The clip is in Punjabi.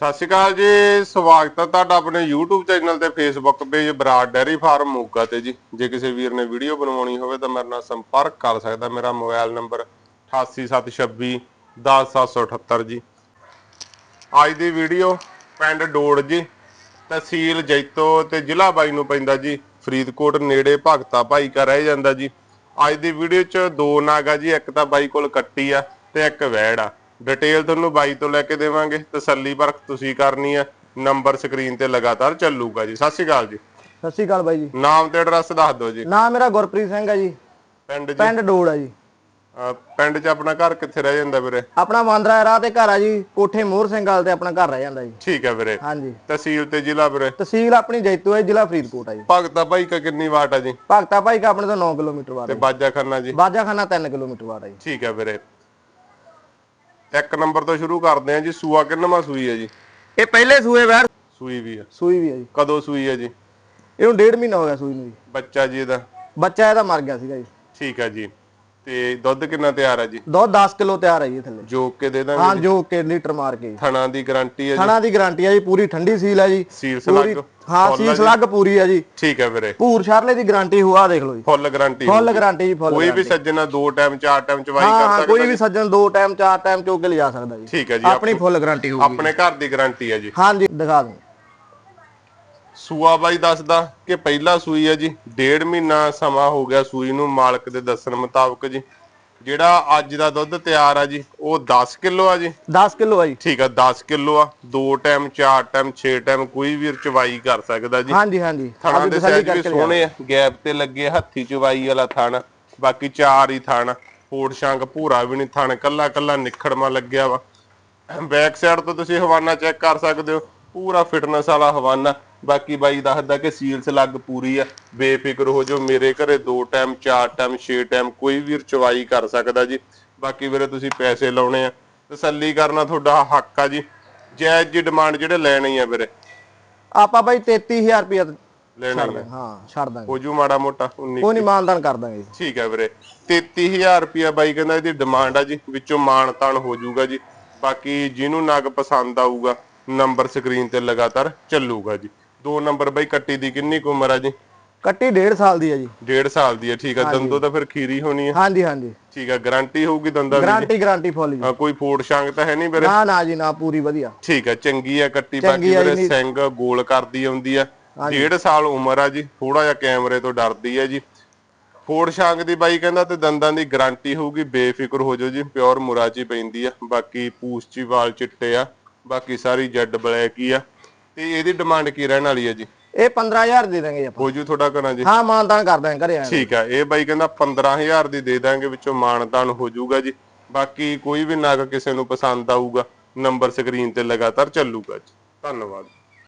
ਸਤਿ ਸ਼੍ਰੀ ਅਕਾਲ ਜੀ, ਸਵਾਗਤ ਹੈ ਤੁਹਾਡਾ ਆਪਣੇ YouTube ਚੈਨਲ ਤੇ Facebook page Brar dairy farm Moga ਤੇ ਜੀ। ਜੇ ਕਿਸੇ ਵੀਰ ਨੇ ਵੀਡੀਓ ਬਣਵਾਉਣੀ ਹੋਵੇ ਤਾਂ ਮੇਰੇ ਨਾਲ ਸੰਪਰਕ ਕਰ ਸਕਦਾ। ਮੇਰਾ ਮੋਬਾਈਲ ਨੰਬਰ 88726 10778 ਜੀ। ਅੱਜ ਦੀ ਵੀਡੀਓ ਪਿੰਡ ਡੋੜ ਜੀ, ਤਹਿਸੀਲ ਜੈਤੋ ਤੇ ਜ਼ਿਲ੍ਹਾ ਬਾਈ ਨੂੰ ਪੈਂਦਾ ਜੀ। ਫਰੀਦਕੋਟ ਨੇੜੇ ਭਗਤਾ ਭਾਈ ਕਾ ਰਹਿ ਜਾਂਦਾ ਜੀ। ਅੱਜ ਦੀ ਵੀਡੀਓ 'ਚ ਦੋ ਨਾਗਾ ਜੀ, ਇੱਕ ਤਾਂ ਬਾਈ ਕੋਲ ਕੱਟੀ ਆ ਤੇ ਇੱਕ ਵੈੜ ਆ। ਡਿਟੇਲ ਤੁਹਾਨੂੰ ਬਾਈ ਤੋਂ ਲੈ ਕੇ ਦੇਵਾਂਗੇ ਤਸੱਲੀ ਪਰਖ ਤੁਸੀਂ ਕਰਨੀ ਆ। ਨੰਬਰ ਸਕਰੀਨ ਤੇ ਲਗਾਤਾਰ ਚੱਲੂਗਾ ਜੀ। ਸਤਿ ਸ਼੍ਰੀ ਅਕਾਲ ਜੀ। ਸਤਿ ਸ਼੍ਰੀ ਅਕਾਲ ਬਾਈ ਜੀ। ਨਾਮ ਤੇ ਐਡਰੈਸ ਦੱਸ ਦਿਓ ਜੀ। ਨਾਮ ਮੇਰਾ ਗੁਰਪ੍ਰੀਤ ਸਿੰਘ ਹੈ ਜੀ। ਪਿੰਡ ਜੀ। ਪਿੰਡ ਡੋੜ ਹੈ ਜੀ। ਅਹ ਪਿੰਡ 'ਚ ਆਪਣਾ ਘਰ ਕਿੱਥੇ ਰਹਿ ਜਾਂਦਾ ਵੀਰੇ? ਆਪਣਾ ਵਾਂਦਰਾ ਰਾਹ ਤੇ ਘਰ ਆ ਜੀ। ਕੋਠੇ ਮੋਹਰ ਸਿੰਘ ਵਾਲ ਤੇ ਆਪਣਾ ਘਰ ਰਹਿ ਜਾਂਦਾ ਜੀ। ਠੀਕ ਹੈ ਵੀਰੇ। ਹਾਂਜੀ। ਤਹਿਸੀਲ ਤੇ ਜ਼ਿਲ੍ਹਾ ਵੀਰੇ? ਤਹਿਸੀਲ ਆਪਣੀ ਜੈਤੋ ਹੈ ਜ਼ਿਲ੍ਹਾ ਫਰੀਦਕੋਟ ਹੈ ਜੀ। ਭਗਤਾ ਭਾਈ ਕਾ ਕਿੰਨੀ ਵਾਟ ਆ ਜੀ? ਭਗਤਾ ਭਾਈ ਕਾ ਆਪਣੇ ਤੋਂ 9 ਕਿਲੋਮੀਟਰ ਬਾਅਦ ਤੇ ਹੈ ਬਾਜਾ ਖੰਨਾ ਜੀ? ਬਾਜਾਖਾਨਾ 3 ਕਿਲੋਮੀਟਰ ਬਾਅਦ ਹੈ ਜੀ। ਠੀਕ ਹੈ ਵੀਰੇ। ਇੱਕ ਨੰਬਰ ਤੋਂ ਸ਼ੁਰੂ ਕਰਦੇ ਆ ਜੀ ਸੂਆ ਕਿੰਨਵਾਂ ਸੂਈ ਹੈ ਜੀ? ਇਹ ਪਹਿਲੇ ਸੂਏ ਵੈਰ ਸੂਈ ਵੀ ਆ। ਸੂਈ ਵੀ ਹੈ ਜੀ। ਕਦੋਂ ਸੂਈ ਹੈ ਜੀ? ਇਹਨੂੰ ਡੇਢ ਮਹੀਨਾ ਹੋ ਗਿਆ ਸੂਈ ਨੂੰ ਜੀ। ਬੱਚਾ ਜੀ ਇਹਦਾ। ਬੱਚਾ ਇਹਦਾ ਮਰ ਗਿਆ ਸੀਗਾ ਜੀ। ਠੀਕ ਹੈ ਜੀ। ਤੇ ਦੁੱਧ ਕਿੰਨਾ ਤਿਆਰ ਹੈ ਜੀ? ਦੁੱਧ 10 ਕਿਲੋ ਤਿਆਰ ਹੈ ਜੀ ਥੱਲੇ। ਜੋਕ ਕੇ ਦੇ ਦਾਂਗੇ ਹਾਂ ਜੋ? ਕਿ ਲੀਟਰ ਮਾਰ ਕੇ। ਜੀ ਥਣਾ ਦੀ ਗਾਰੰਟੀ ਹੈ ਜੀ? ਥਣਾ ਦੀ ਗਾਰੰਟੀ ਹੈ ਜੀ ਪੂਰੀ ਠੰਡੀ ਸੀਲ ਹੈ ਜੀ। ਸੀਲ ਪੂਰੀ ਸਲੱਗ? ਹਾਂ ਸੀਲ ਸਲੱਗ ਪੂਰੀ ਹੈ ਜੀ। ਠੀਕ ਹੈ ਵੀਰੇ। ਭੂਰ ਸ਼ਰਲੇ ਦੀ ਗਾਰੰਟੀ ਹੋਆ ਦੇਖ ਲਓ ਜੀ। ਫੁੱਲ ਗਾਰੰਟੀ ਫੁੱਲ ਗਾਰੰਟੀ ਜੀ ਫੁੱਲ ਕੋਈ ਵੀ ਸੱਜਣਾ ਦੋ ਟਾਈਮ ਚਾਰ ਟਾਈਮ ਚਵਾਈ ਹਾਂ ਕਰ ਹਾਂ ਸਕਦਾ ਕੋਈ ਵੀ ਸੱਜਣ ਦੋ ਟਾਈਮ ਚਾਰ ਟਾਈਮ ਚੋ ਕੇ ਲਿਜਾ ਸਕਦਾ ਜੀ। ਠੀਕ ਹੈ ਜੀ ਆਪਣੀ ਫੁੱਲ ਗਾਰੰਟੀ ਹੋਊਗੀ ਆਪਣੇ ਘਰ ਦੀ ਗਾਰੰਟੀ ਹੈ ਜੀ। ਹਾਂਜੀ ਦਿਖਾ ਦੂੰ। ਸੂਆ ਬਾਈ ਦੱਸਦਾ ਕਿ ਪਹਿਲਾ ਸੂਈ ਹੈ ਜੀ ਡੇਢ ਮਹੀਨਾ ਸਮਾਂ ਹੋ ਗਿਆ ਸੂਈ ਨੂੰ ਮਾਲਕ ਦੇ ਦੱਸਣ ਮੁਤਾਬਕ ਜੀ। ਜਿਹੜਾ ਅੱਜ ਦਾ ਦੁੱਧ ਤਿਆਰ ਆ ਜੀ ਉਹ 10 ਕਿਲੋ ਆ ਜੀ। 10 ਕਿਲੋ ਆ ਜੀ। ਠੀਕ ਆ 10 ਕਿਲੋ ਆ। ਦੋ ਟਾਈਮ ਚਾਰ ਟਾਈਮ 6 ਟਾਈਮ ਕੋਈ ਵੀ ਚਵਾਈ ਕਰ ਸਕਦਾ ਜੀ। ਹਾਂਜੀ ਹਾਂਜੀ। ਥਣਾਂ ਦੇ ਸਾਈਜ਼ ਵੀ ਸੋਹਣੇ ਆ ਗੈਪ ਤੇ ਲੱਗੇ ਹੱਥੀ ਚਵਾਈ ਵਾਲਾ ਥਣ ਬਾਕੀ ਚਾਰ ਹੀ ਥਣ। ਫੋੜ ਸ਼ੰਗ ਭੂਰਾ ਵੀ ਨਹੀਂ ਥਣ ਕੱਲਾ ਕੱਲਾ ਨਿਖੜਮਾ ਲੱਗਿਆ ਵਾ। ਬੈਕ ਸਾਈਡ ਤੋਂ ਤੁਸੀਂ ਹਵਾਨਾ ਚੈੱਕ ਕਰ ਸਕਦੇ ਹੋ ਪੂਰਾ ਫਿਟਨੈਸ ਵਾਲਾ ਹਵਾਨਾ। ਬਾਕੀ ਬਾਈ ਦੱਸਦਾ ਕਿ ਸੀਲਸ ਲੱਗ ਪੂਰੀ ਆ। ਬੇਫਿਕਰ ਹੋ ਜਾਓ ਮੇਰੇ ਘਰੇ ਦੋ ਟਾਈਮ ਚਾਰ ਟਾਈਮ ਛੇ ਟਾਈਮ ਕੋਈ ਵੀ ਚਵਾਈ ਕਰ ਸਕਦਾ ਜੀ। ਬਾਕੀ ਵੀਰੇ ਤੁਸੀਂ ਪੈਸੇ ਲਾਉਣੇ ਆ। ਤਸੱਲੀ ਕਰਨਾ ਤੁਹਾਡਾ ਹੱਕ ਆ ਜੀ। ਜਾਇਜ਼ ਜੀ ਡਿਮਾਂਡ ਜਿਹੜੇ ਲੈਣੀ ਆ ਵੀਰੇ। ਆਪਾਂ ਬਾਈ 33000 ਰੁਪਏ ਲੈਣਾ ਹੀ ਆ। ਹਾਂ ਛੱਡ ਦਾਂਗੇ। ਹੋ ਜੂ ਮਾੜਾ ਮੋਟਾ 19 ਕੋਈ ਨਹੀਂ ਮਾਨਦਾਨ ਕਰ ਦਾਂਗੇ। ਠੀਕ ਹੈ ਵੀਰੇ। 33000 ਰੁਪਿਆ ਬਾਈ ਕਹਿੰਦਾ ਇਹਦੀ ਡਿਮਾਂਡ ਆ ਜੀ। ਵਿੱਚੋਂ ਮਾਣ ਤਾਣ ਹੋ ਜਾਊਗਾ ਜੀ। ਬਾਕੀ ਜਿਹਨੂੰ ਨਗ ਪਸੰਦ ਆਊਗਾ ਨੰਬਰ ਸਕਰੀਨ ਤੇ ਲਗਾਤਾਰ ਚੱਲੂਗਾ ਜੀ। ਦੋ ਨੰਬਰ ਬਾਈ ਕੱਟੀ ਦੀ ਕਿੰਨੀ ਕੁ ਉਮਰ ਆ ਜੀ? ਕੱਟੀ 1.5 ਸਾਲ ਦੀ ਹੈ ਜੀ। 1.5 ਸਾਲ ਦੀ ਹੈ ਠੀਕ ਹੈ ਦੰਦੋ ਤਾਂ ਫਿਰ ਖੀਰੀ ਹੋਣੀ ਹੈ ਹਾਂਜੀ ਹਾਂਜੀ। ਠੀਕ ਹੈ ਗਾਰੰਟੀ ਹੋਊਗੀ ਦੰਦਾਂ ਦੀ? ਗਾਰੰਟੀ ਗਾਰੰਟੀ ਫੁੱਲ ਜੀ। ਹਾਂ, ਕੋਈ ਫੋੜ ਸ਼ੰਗ ਤਾਂ ਹੈ ਨਹੀਂ ਵੀਰੇ? ਨਾ ਨਾ ਜੀ ਨਾ ਪੂਰੀ ਵਧੀਆ। ਠੀਕ ਹੈ ਚੰਗੀ ਆ ਕੱਟੀ ਬਾਕੀ ਵੀਰੇ। ਸਿੰਘ ਗੋਲ ਕਰਦੀ ਆਉਂਦੀ ਆ। ਡੇਢ ਸਾਲ ਉਮਰ ਆ ਜੀ ਥੋੜਾ ਜਿਹਾ ਕੈਮਰੇ ਤੋਂ ਡਰਦੀ ਆ ਜੀ। ਫੋੜ ਸ਼ਾਂਗ ਦੀ ਬਾਈ ਕਹਿੰਦਾ ਤੇ ਦੰਦਾਂ ਦੀ ਗਾਰੰਟੀ ਹੋਊਗੀ ਬੇਫਿਕਰ ਹੋ ਜਾਓ ਜੀ ਪਿਓਰ ਮੁਰਾਜੀ ਪੈਂਦੀ ਆ। ਬਾਕੀ ਪੂਛ ਚ ਵਾਲ ਚਿੱਟੇ ਆ। ਬਾਕੀ ਸਾਰੀ ਜੈਡ ਬਲੈਕ ਹੀ ਆ। ਤੇ ਇਹਦੀ ਡਿਮਾਂਡ ਕੀ ਰਹਿਣ ਵਾਲੀ ਆ ਜੀ? ਇਹ 15000 ਦੇ ਦਾਂਗੇ ਆਪਾਂ। ਹੋ ਜੂ ਤੁਹਾਡਾ ਕਰਾਂ ਜੀ? ਹਾਂ ਮਾਨਦਾਨ ਕਰ ਦਾਂਗੇ ਘਰੇ ਆਏ ਠੀਕ ਆ ਇਹ ਬਾਈ ਕਹਿੰਦਾ 15000 ਦੀ ਦੇ ਦਾਂਗੇ ਵਿੱਚੋਂ ਮਾਨਤਾਨ ਹੋ ਜਾਊਗਾ ਜੀ। ਬਾਕੀ ਕੋਈ ਵੀ ਨਗ ਕਿਸੇ ਨੂੰ ਪਸੰਦ ਆਊਗਾ ਨੰਬਰ ਸਕਰੀਨ ਤੇ ਲਗਾਤਾਰ ਚੱਲੂਗਾ ਜੀ। ਧੰਨਵਾਦ।